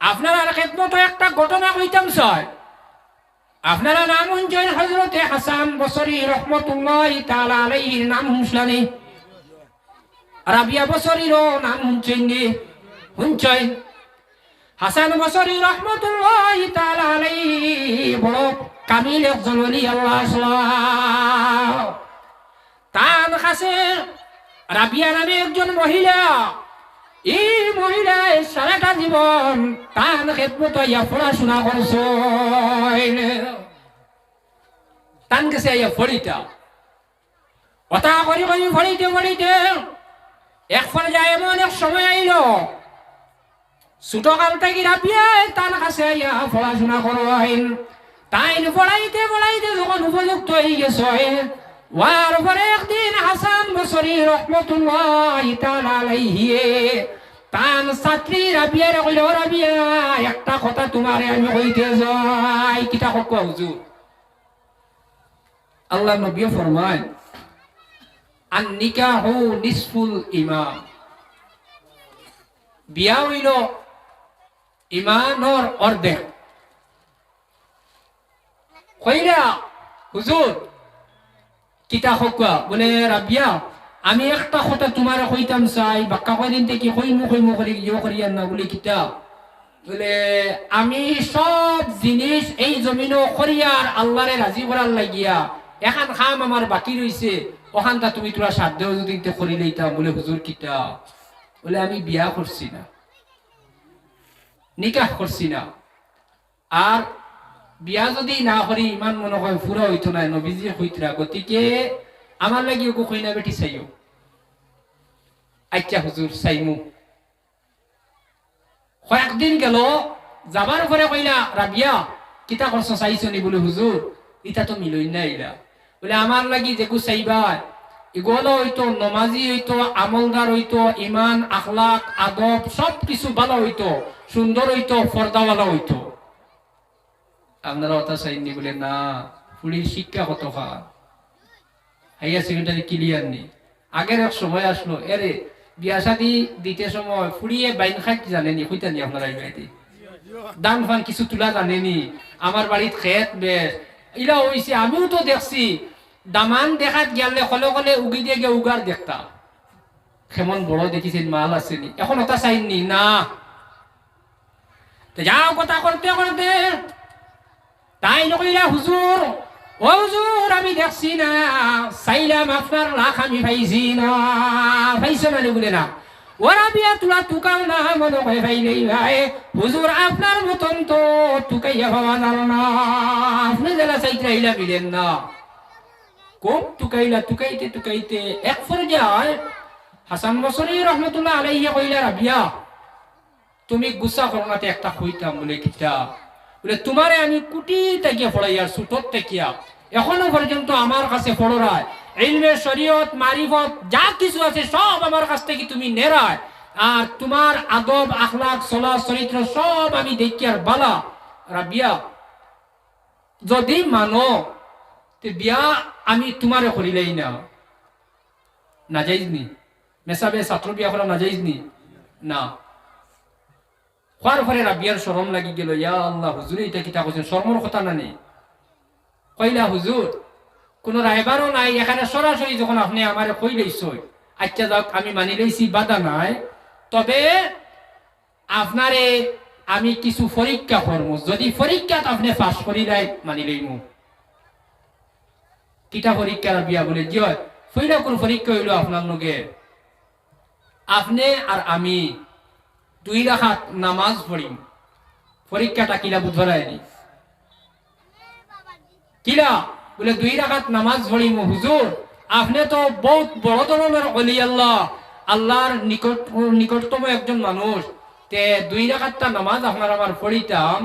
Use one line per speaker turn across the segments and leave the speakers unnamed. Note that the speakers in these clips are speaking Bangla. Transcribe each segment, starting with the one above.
আপনারা খেদমতো একটা ঘটনা কইতাম, স্যার। আপনারা নাম শুনছেন হজরতে হাসান বসরি রহমতুল্লাহ তাআলা আলাইহির নাম শুনছলানি রাবিয়া বসরিরও নাম শুনছেন শুনছেন? হাসান বসরি রহমতুল্লাহ তাআলা আলাইহি, বড় কামিল একজন ওলি, আল্লাহ তার কাছে রাবিয়া নামে একজন মহিলা এই মহিলায় সারাটা জীবন তার খেদমত ইয়া পড়াশোনা করছ তান কাছে ইয়া ফড়িতা কথা করি করি ফড়িতে ফড়িতে এক পর্যায়ে এমন এক সময় আইল। ছোট কাল থেকে রাবিয়ায় তার কাছে ইয়া পড়াশোনা করবেন তাই পড়াইতে পড়াইতে যখন উপযুক্ত হয়ে গেছে ওয়ার পরে একদিন হাসান বসরি রহমতুল্লাহ তাআলা আলাইহি, তান ছাত্রী রাবিয়ার কইল, রাবিয়া, একটা কথা তোমারে আমি কইতে যাই। কিতা হক হুজুর? আল্লাহ নবী ফরমান আন নিকাহু নিসফুল ইমান বিয়া হইল ইমানর অর্ধেক। কইরা, হুজুর কিতা হকুয়া বলে রাবিয়া আমি একটা কথা তোমার কইতাম চাই, বাক্কা কয়দিন থেকে কইমু কইমু করি ইয়ে করি না বলে কিতা? বলে, আমি সব জিনিস এই জমিনও করিয়ার আল্লাহরে রাজি করার লাগিয়া, এখন খাম আমার বাকি রইছে ওখানটা তুমি তোরা সাধ্য যদি করি লইতাম বলে হুজুর কিতা। বলে, আমি বিয়া করছি না। নিকাহ করছি না। আর বিয়া যদি না করি, ইমান মনে হয় ফুরা হইতো না নবীজি হইতরা গতিকে আমার লাগি ওকে কইনা বেটি চাইও। আচ্ছা হুজুর চাইমু। কয়েকদিন গেল যাবার পরে কইলা রাবিয়া কিতা করছ চাইছ নি বলে হুজুর ইটা তো মিলই না ইলা বলে আমার লাগি যেগু চাইবা এগুলো হইতো নমাজি হইতো আমলদার হইতো ইমান আখলাক, আদব সব কিছু ভালো হইতো সুন্দর হইতো ফর্দাওয়ালা হইতো আপনারা অতা চাইনি বলে না ফুলির শিক্ষা কত খান হাইয়ার সেকেন্ডারি ক্লিয়ার নেই। আগের এক সময় আসলো, এরে, বিয়া শাদি দিতে সময় ফুড়িয়ে বাইন খাই জানেনি কইতানি আপনারা এই দান ফান কিছু তুলা জানেনি। আমার বাড়িত খেত বেশ। ইলা হইছে, আমিও তো দেখছি, দামান দেখাত গেলে কলে কলে উগি দিয়ে গিয়ে উগার দেখতা কেমন বড় দেখিছেন, মাল আসেনি এখন ওটা চাইনি না। যাও কথা করতে করতে তাই নকইলা হুজুর। ও হুজুর, আমি দেখছি না। চাইলাম আপনার লাখ আমি পাইছি না। পাইছো না বলে না ওরা বিয়া তোলা তুকাও না, মনে হয় ভাইলেই ভাই। হুজুর, আপনার মতন তো তুকাইয়া জানো না। আপনি জেলা চাইতে মিলেন না। খুব তুকাইলা, তুকাইতে তুকাইতে। এক পর্যায়ে হাসান বসরি রহমতুল্লাহ আলাইহিয়া কইলা, রাবিয়া, তুমি গুসা করোনাতে একটা হইতাম বলে কিতা? বলে, তোমারে আমি কুটি থেকে পড়াই আর সুতত তেকিয়া এখনও পর্যন্ত আমার কাছে পড়রায় ইলমে শরীয়ত, মারিফত, যা কিছু আছে সব আমার কাছ থেকে তুমি নেরায়। আর তোমার আদব আখলাক চলা চরিত্র সব আমি দেখি আর বালা। রাবিয়া যদি মানো, তে বিয়া আমি তোমারে করিলেই না। নাজাইজ নি মেসাবে ছাত্র বিয়া করা নাজাইজ নি। না হওয়ার পরে রাবিয়ার শরম লাগি গেল, ইয়া আল্লাহ হুজুর এটা কিতা কৈছেন শর্মর কথা নানি কইলা হুজুর কোন রায়বারও নাই, এখানে সরাসরি যখন আপনি আমারে কই লইছই আচ্ছা যাক আমি মানি লইছি, বাধা নাই, তবে আপনারে আমি কিছু পরীক্ষা করব যদি পরীক্ষাত আপনি পাস করি দেয় মানি লইমু। কিতা পরীক্ষা রাবিয়া বলে, জি হয় ফইলা কোন পরীক্ষা হইল আপনার লগে? আপনি আর আমি দুই রাখাত নামাজ পড়িম পরীক্ষাটা কিলা বুধবার আয়নি কিলা বলে দুই রাখাত নামাজ পড়িম হুজুর। আপনি তো বহুত বড় ধরনের অলি আল্লাহ। আল্লাহর নিকট, নিকটতম একজন মানুষ। তে দুই রাখাতটা নামাজ আপনার আমার পড়িতাম।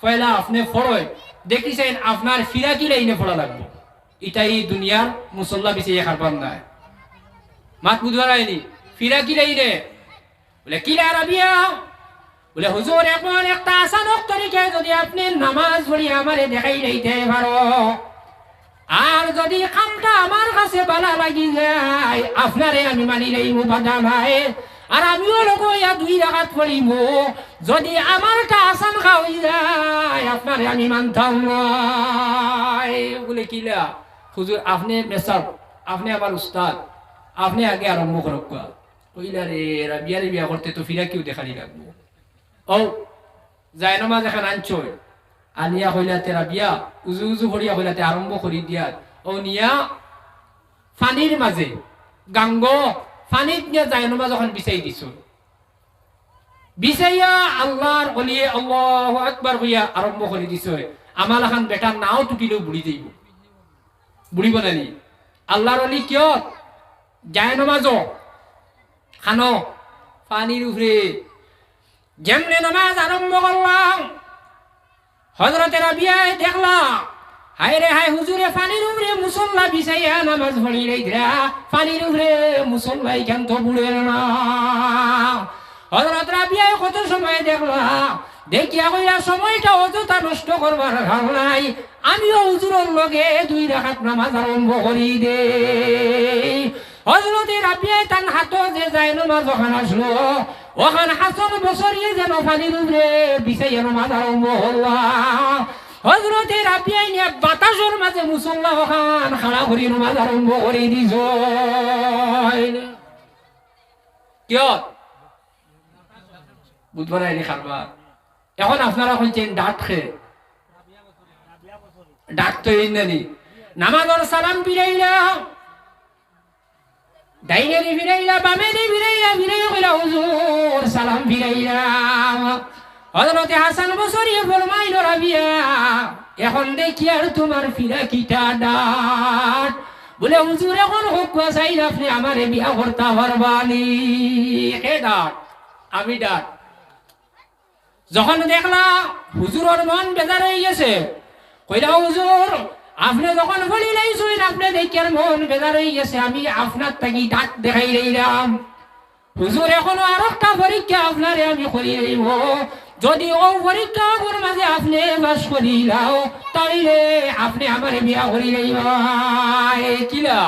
পয়লা আপনি ফড়য় দেখিছেন আপনার ফিরা কি লাইনে পড়া লাগবে? এটাই দুনিয়ার মুসল্লা বিছিয়ে খারবার নাই। মাত বুধবার ফিরা কি লাইনে বলে, কি রাবিয়া? বলে, হুজুর এমন একটা আসানক তরিকায় যদি আপনি নামাজ পড়ি আমারে দেখাই লইতে পারো। আর যদি কামটা আমার কাছে বালা লাগি যায়, আপনারে আমি মানি লই বাধা নাই আর আমিও লোক ইয়া দুই রাখাত পড়িব। যদি আমারটা আসান খাওয়াই যায়, আপনারে আমি মানতাম বলে কিলা হুজুর, আপনি মেসার আপনি আমার উস্তাদ, আপনি আগে আরম্ভ করক কইলা রে রাবিয়ারে বিয়া করতে তো ফিরা কেউ দেখানি লাগবো। ও যায় নমাজ এখন আনছয় আনিয়া হইলা তেরা বিয়া, উজু উজু করিয়া হইলাতে আরম্ভ করি দিয়া। ও নিয়া, ফানির মাঝে, গাঙ্গ, ফানিত নিয়ে যায় নমাজ এখন বিচাই দিছ। বিচাইয়া আল্লাহর অলিয়ে আল্লাহ একবার হইয়া আরম্ভ করে দিছ। আমার এখন বেটার নাও টুকিলেও বুড়ি যাইব। বুড়িব নানি। আল্লাহর অলি কিয়? যায় নমাজ খানো পানির উপরে যেমনে নামাজ আরম্ভ করলাম হজরতের রাবিয়ায় দেখলাম হায় রে হায় হুজুরে পানির উপরে মুসল্লা বিছাইয়া নামাজ পড়ি রেখা পানির উপরে মুসল্লা এখান তো বুড়ে না হজরত রাবিয়ায় কত সময় দেখলাম দেখিয়া কইয়া সময়টা অযথা নষ্ট করবার ভালো নাই আমিও হুজুরের লগে দুই রাখাত নামাজ আরম্ভ করি দে হজরতে রাবিয়ায় তান হাত যে যায় নামাজ ওখান আসলো। ওখান হাসন বছরিয়ে যেন পানির উপরে বিছাইয়া নামাজ আরম্ভ হল্লাম হজরতে রাবিয়াই নিয়ে বাতাসের মাঝে মুসল্লা ওখান খাড়া করি নামাজ আরম্ভ করে দিছ। কিয়? বুধবার আইনি খারবার এখন আপনারা হইছেন ডাট খেয়ে ডাক তো এই নামাজর সালাম ফিরাইলা ডাইনে ফিরাইলা, বামে ফিরাইলা, ফিরাইয়া কইলা হুজুর, সালাম ফিরাইলা হজরতে হাসান বসরিয়ে ফরমাইল, রাবিয়া, এখন দেখি আর তোমার ফিরা কিটা ডাট। বলে, হুজুর, এখন হোক চাইল আপনি আমার বিয়া করতে পারবানি। কে ডাট? আমি ডাট। যখন দেখলা হুজুরের মন বেজার হয়ে গেছে, কইলা, হুজুর আপনি যখন বলি লাইছুন আপনি দেখার মন বেজার হয়ে গেছে, আমি আপনার থাকি ডাক দেখাই রইলাম। হুজুর, এখনও আর একটা পরীক্ষা আপনারে আমি করি রইব যদি ও পরীক্ষা মাঝে আপনি বাস করি লাও তাইলে আপনি আমার বিয়া করি রইব কিলা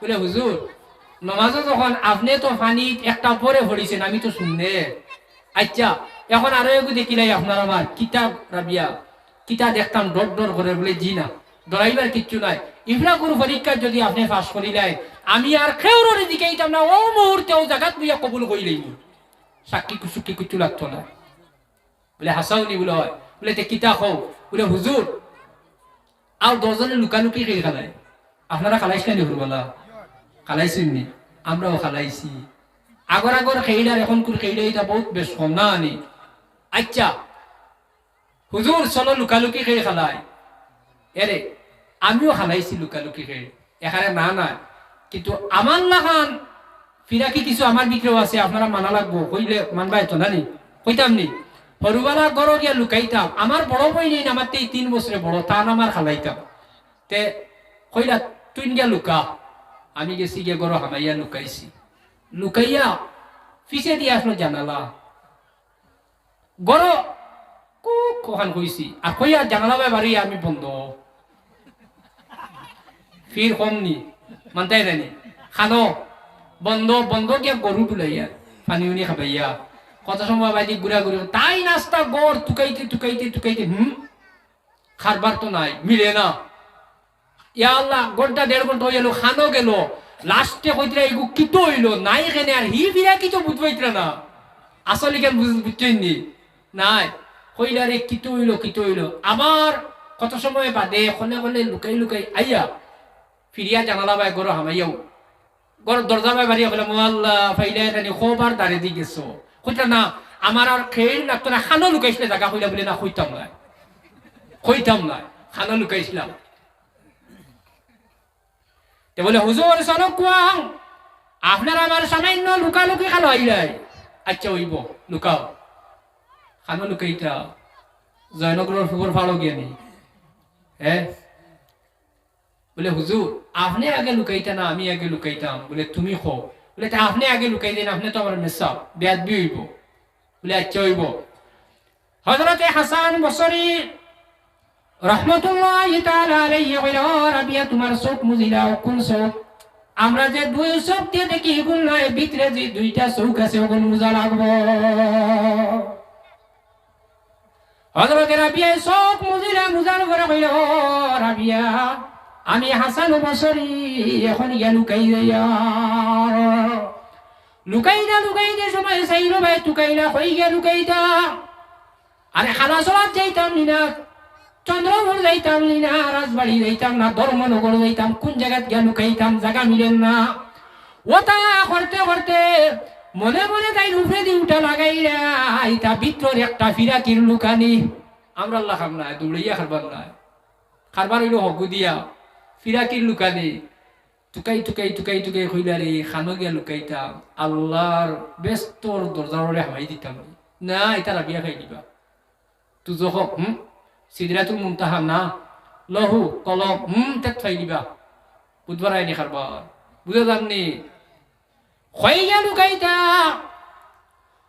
বলে, হুজুর, নমাজে যখন আপনি তো পানিত একটা পরে পড়িছেন, আমি তো শুনলে আচ্ছা এখন আরও একটু দেখিলাই আপনার আমার। কিতাব, রাবিয়া কিতা দেখতাম ডর ডর করে, বলে, জি না। ডরাইবার কিচ্ছু নাই। ইফরা কোনো পরীক্ষা যদি আপনি পাস করিলাই আমি আর খেউরের দিকে এইতাম না, ও মুহূর্তে ও জায়গাত বুঝিয়া কবুল করিলেই সাক্ষী কুসুকি কিছু লাগতো না। বলে, হাসাউনি বলে হয়। বলে, তে কিতা কও? বলে, হুজুর, আর দশজনে লুকালুকি খেয়ে খালায়। আপনারা খালাইছেন নি হুরবালা? খালাইছেন নি? আমরাও খালাইছি। আগর আগর খেইলার এখন কোন খেইলা এটা বহুত বেশ কম না আনি। আচ্ছা হুজুর চলো লুকালুকি খেয়ে খালাই এরে আমিও খালাইছি লুকালুকি এখানে না না কিন্তু আমার লাগান ফিরাকি কিছু আমার বিক্রেও আছে, আপনারা মানা লাগবো। কইলে মানবাই তো নানি, কইতাম নি সরুবেলা গড় গিয়া লুকাইতাম। আমার বড় বই নেই আমার এই তিন বছরে বড়, তান আমার খালাইতাম তে কইলা তুই গিয়া লুকা। আমি গেছি গিয়ে গড় হামাইয়া লুকাইছি। লুকাইয়া পিছে দিয়ে আসলো জানালা। গড় কুক কখান কইছি। আর কইয়া জানালা বাড়ি আমি বন্ধ। ফির কম নি, মানতাই জানি খানো, বন্ধ বন্ধ গিয়া গরু তুলাইয়া পানি উনি খাবাইয়া কত সময় বাজি ঘুরা ঘুরে তাই নাস্তা গড় টুকাইতে টুকাইতে টুকাইতে, হুম? খারবার তো নাই, মিলে না। ইয়া আল্লাহ ঘণ্টা দেড় ঘণ্টা হয়ে গেল, খানো গেল। লাস্টে কইতরা এগু কিতো হইল? নাই কেনে আর হি ফিরা কিতো বুঝবাইতরা না। আসলে কেন বুঝছেন নি? নাই। কইলা রে কিতো হইল কিতো হইল। আবার কত সময় বাদে, খনে খনে লুকাই লুকাই আইয়া ফিরিয়া জানালা বাই গরো হামাইয়াও। গর দরজা বাই বাড়ি হলে মোয়াল্লা ফাইলে জানি খোবার দাঁড়ে দি গেছো। কইতা না আমার আর খেয়ে না খানো লুকাইছিলে জায়গা কইলা বলে না কইতাম না কইতাম না খানো লুকাইছিলাম তে বলে হুজুর সনক কুয়াং আপনার আমার সামান্য লুকালুকি খালো আইলাই আচ্ছা হইব লুকাও। খানো লুকাইটা জয়নগরের ফুবর ফাড়ো জ্ঞানী হ্যাঁ বলে, হুজুর, আপনি আগে লুকাইতা না, আমি আগে লুকাইতাম। বলে, তুমি খো বলে আপনি আগে লুকাই দেন আপনি তো আমার মেসাব বেয়াদ হইব। বলে আচ্ছা হইব। হজরতে হাসান বসরি চোখ চোখ? যে দুই চোখ দিয়ে দেখি, এগুলো নয়, ভিতরে দুইটা চৌক আছে, ওগুলো মোজা লাগবো। হজরত রাবিয়া চোখ মুজিরা, মুজার করে কইল "ও রাবিয়া। আমি হাসান বসরি এখন ইয়া লুকাই যাইয়া লুকাইদা লুকাইদে সময় চাইল ভাই টুকাইলা হই গিয়া লুকাইদা আরে খালা চলাত যাইতাম নি না চন্দ্রপুর যাইতাম নি না রাজবাড়ি যাইতাম না ধর্মনগর যাইতাম, কোন জায়গাত গিয়া লুকাইতাম জায়গা মিলেন না। ওটা করতে করতে মনে মনে তাই রূপে দি উঠা লাগাইলা ইটা ভিতর একটা ফিরাকির লুকানি। আমরা আল্লাহ খাম না দৌড়াইয়া খারবার না খারবার হইল হগু দিয়া। ফিরাকির লুকানি টুকাই টুকাই টুকাই টুকাই কইলা রে খানো গিয়া লুকাইতাম আল্লাহর ব্যস্তর দরজারে হামাই দিতাম না এটা রাবিয়া খাই দিবা তু যখন হুম সিদরাতুল মুমতাহা না লহু কলম হুম তাক খাই দিবা বুধবার আইনি খারবার বুঝে যাননি খয়গা লুকাইতা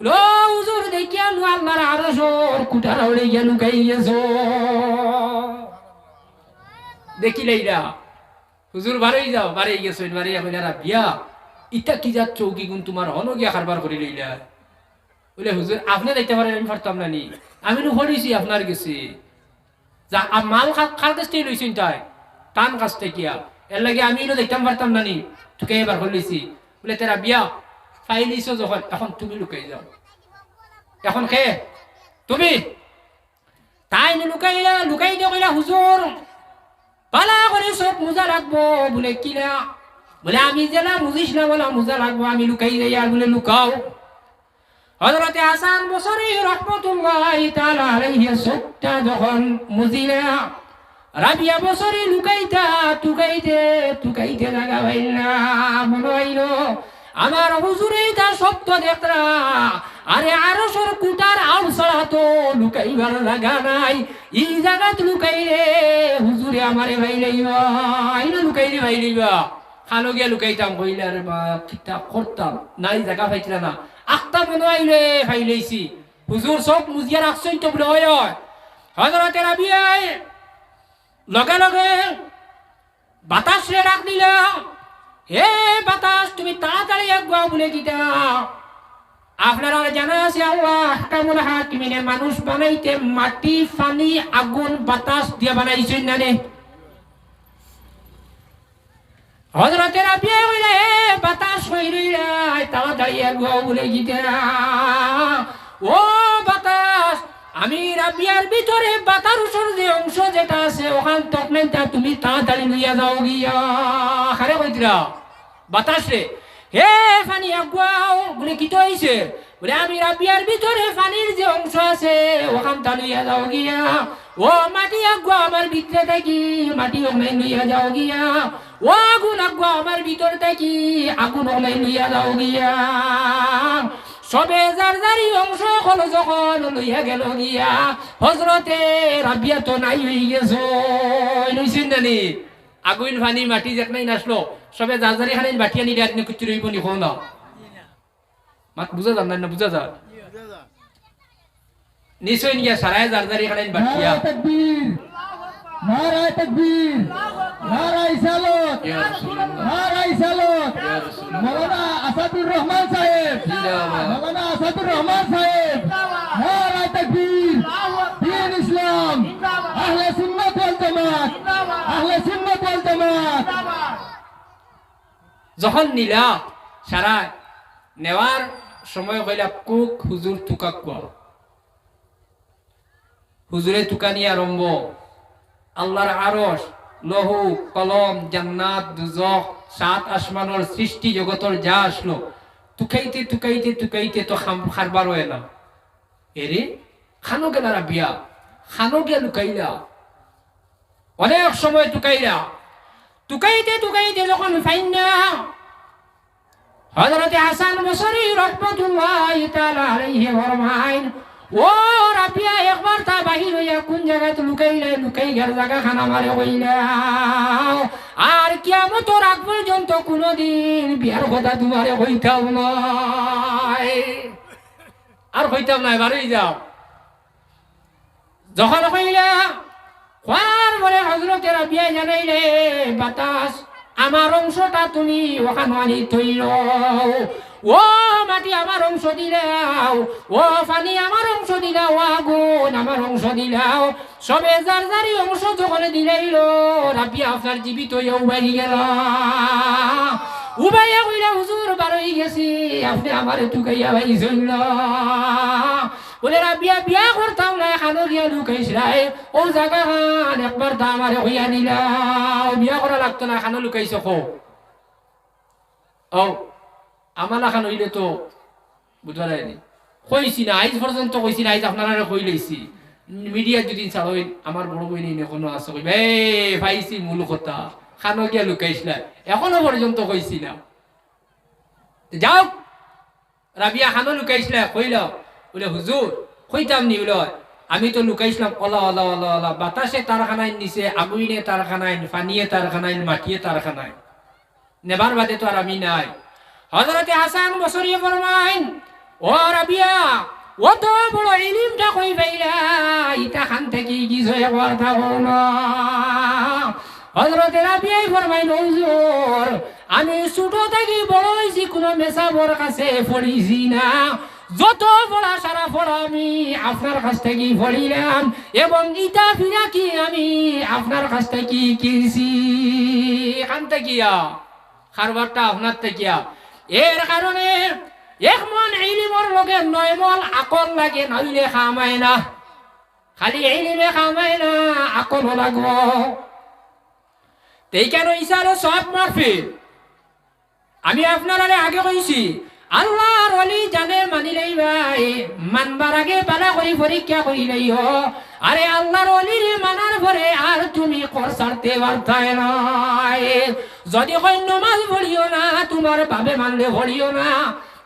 লো হুজুর দেখিয়া লু আল্লাহর আরও সর কুটা রাউলে গিয়া লুকাই গেছো দেখিলাইলা হুজুর বারই যাও বারে গেছো বারে কইলা রাবিয়া ইটা কি যাত চৌকি গুণ তোমার হনো গিয়া কারবার করে লইলা বলে, হুজুর, আপনি দেখতে পারেন, আমি পারতাম না নি। আমি হরিছি আপনার গেছি। যা মাল খার কাছ থেকে লইছেন তাই টান কাছ থেকে। এর লাগে আমি দেখতাম পারতাম না নি। তোকে এবার হলিছি বলে, তেরা বিয়া ফাইলিছো যখন এখন তুমি লুকাই যাও। এখন খে তুমি? তাই লুকাইলা লুকাই দিয়ে কইলা হুজুর পালা করে সব মোজা রাখব বলে কিনা বলে আমি জেলা বুঝিস না বলে মোজা রাখব আমি লুকাই যাই আর বলে লুকাও। হজরতে হাসান বসরি রহমতুল্লাহ তাআলা আলাইহি সত্যা যখন মুজিলা রাবিয়া বসরি লুকাইতা টুকাইতে টুকাইতে লাগা ভাইলা মনে হইল আমার হুজুরে তার শব্দ দেখরা আরে আরও সর কুটার আউ ছাড়া তো লুকাইবার লাগা নাই। ই এই জায়গাত লুকাইলে হুজুরে আমারে ভাইলাইবা আইনা লুকাইলে ভাইলাইবা। খানো গিয়া লুকাইতাম কইলে আরে বা ঠিকঠাক করতাম, নাই জায়গা পাইছিলা না। আখতা মনে আইলে ফাইলাইছি হুজুর সব মুজিয়া রাখছেন তো বলে হয়। হয় হজরতে রাবিয়াই লগে লগে বাতাস রে ডাক দিল হে বাতাস তুমি তাড়াতাড়ি আগুয়া বলে আপনারা জানা আছে আল্লাহ হাকিমিনে মানুষ বানাইতে মাটি পানি আগুন, বাতাস দিয়ে বানাইছেন না হজরতের বাতাস আগুয়া বলে গিতা ও বাতাস, আমি রাবিয়ার ভিতরে বাতারুসর যে অংশ যেটা আছে, ওখান তখন তুমি তাড়াতাড়ি লইয়া যাও গিয়া। বাতাস রে। হে ফানি আগুয়াও বলে কি তো হইছে? বলে, আমি রাবিয়ার ভিতরে পানির যে অংশ আছে, ওখান তা লইয়া যাও গিয়া। ও মাটি আগুয়া আমার ভিতরে থাকি, মাটি ওখানে লইয়া যাও গিয়া। ও আগুন আগুয়া আমার ভিতরে থাকি, আগুন ওখানে লইয়া যাও গিয়া। সবে যার যারি অংশ হলো যখন লইয়া গেল গিয়া। হজরতে রাবিয়া তো নাই হয়ে গেছ। লইছেন জানি? আগুন ফানি মাটি নাই নাচলো সবে খানি বাটি আনি দিয়াত নি কুচি রইব নি না মাত বুঝা যান না বুঝা যান নিশ্চয় নিয়া সারায় যারি খানি বাটিয়া
নারায় তাকবীর নারায় সালত নারায় সালত মৌলানা আসাদুর রহমান সাহেব মৌলানা আসাদুর রহমান সাহেব।
যখন নিলা, সারা নেওয়ার সময় কইলা, কুক, হুজুর তুকা কোয়া। হুজুরে তুকা নিয়ে আরম্ভ আল্লাহর আরশ, লহু, কলম, জান্নাত দুজক সাত আসমানের সৃষ্টি জগতর যা আসলো, তুকাইতে তুকাইতে তুকাইতে তো খারবার হয় না এরে, খানো গেলারা বিয়া? খানো গিয়া লুকাইলা? অনেক সময় তুকাইলা তুকাইতে তুকাইতে যখন ফাইন না হজরতে হাসান বসরি রহমতুল্লাহ তাআলা আলাইহি ফরমাইন ও রাবিয়া একবার তা বাহির হইয়া কোন জায়গায় লুকাইলে লুকাই গেল জায়গা খানা মারে হইলা আর কিয়ামতর আগ পর্যন্ত কোনোদিন বিয়ার কথা তোমারে হইতাম নয় আর হইতাম না এবারেই যাও। যখন হইলা খোয়ার পরে হজরতের বিয়া জানাইলে, বাতাস আমার অংশটা তুমি ওখানে আনি থইল ও মাটি আমার অংশ দিলাও, ও পানি আমার অংশ দিলাও আগুন আমার অংশ দিলাও। সবে যার যারি অংশ যখন দিলাইল রাবি আপনার জীবিত উবাই গেল। উবাইয়া কইলা হুজুর বারই গেছি, আপনি আমার টুকাইয়া ভাই শুনল বলে, রাবিয়া, বিয়া করতাম না খানো গিয়া লুকাইছিলাই ও জায়গা খান একবার তা আমার হইয়া নিলাম বিয়া করা লাগতো না খানো লুকাইছ কো ও আমার খান হইলে তো বুঝবা যায়নি কইছি না, আইজ পর্যন্ত কইছি না, আইজ আপনারা কই লইছি। মিডিয়া যদি চালই আমার বড় বই নেই এখনও আছে, কইবে পাইছি মূল কথা খানো গিয়া লুকাইছিলা এখনও পর্যন্ত কইছি না। যাও রাবিয়া খানো লুকাইছিলা কইল বলে, হুজুর, কইতাম নি বলে, আমি তো লুকাইছিলাম অলা অলা অলা অলা বাতাসে তারখানায় নিচে আগুইনে তারখানায় ফানিয়ে তারখানায় মাটিয়ে তারখানায় নেবার বাদে তো আর আমি নাই। হজরতে হাসান বসরিয়ে ফরমাইন, ও রাবিয়া ও তো বড় ইলিমটা কই পাইলা? ইটা খান থেকে হয়ে কথা বলো হজরতে রাবিয়াই ফরমাইন, হুজুর, আমি ছোট থেকে বড় হয়েছি কোনো মেসাবর কাছে পড়িছি না। যত পড়া সারা পড়া আমি আপনার কাছ থেকে পড়িলাম এবং ইটা ফিরা কি আমি আপনার কাছ থেকে কিনছি? এখান থেকে খারবারটা আপনার থেকে এর কারণে এক মন ইলিমর লগে নয় মন আকল লাগে, নইলে খামায় না। খালি ইলিমে খামায় না, আকল লাগব। তেই কেন ইসারে সব মারফি আমি আপনার আগে কইছি আল্লাহর অলি জানে মানিলেই ভাই, মানবার আগে পালা করি, পরীক্ষা করিলেই হ। আরে আল্লাহর অলির মানার পরে আর তুমি কর ছাড়তে পারতায় নয়। যদি কই নমাজ পড়িও না, তোমার বাবে মানলে পড়িও না।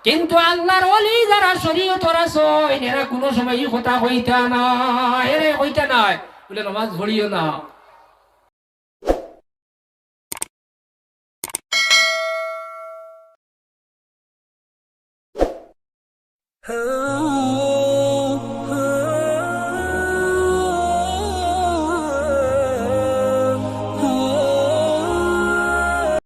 কিন্তু আল্লাহর অলি যারা শরীয়তর আছে এরা কোনো সময় কথা কইতা নয়। এরে কইতা নয়, বলে নমাজ পড়িও না।
Oh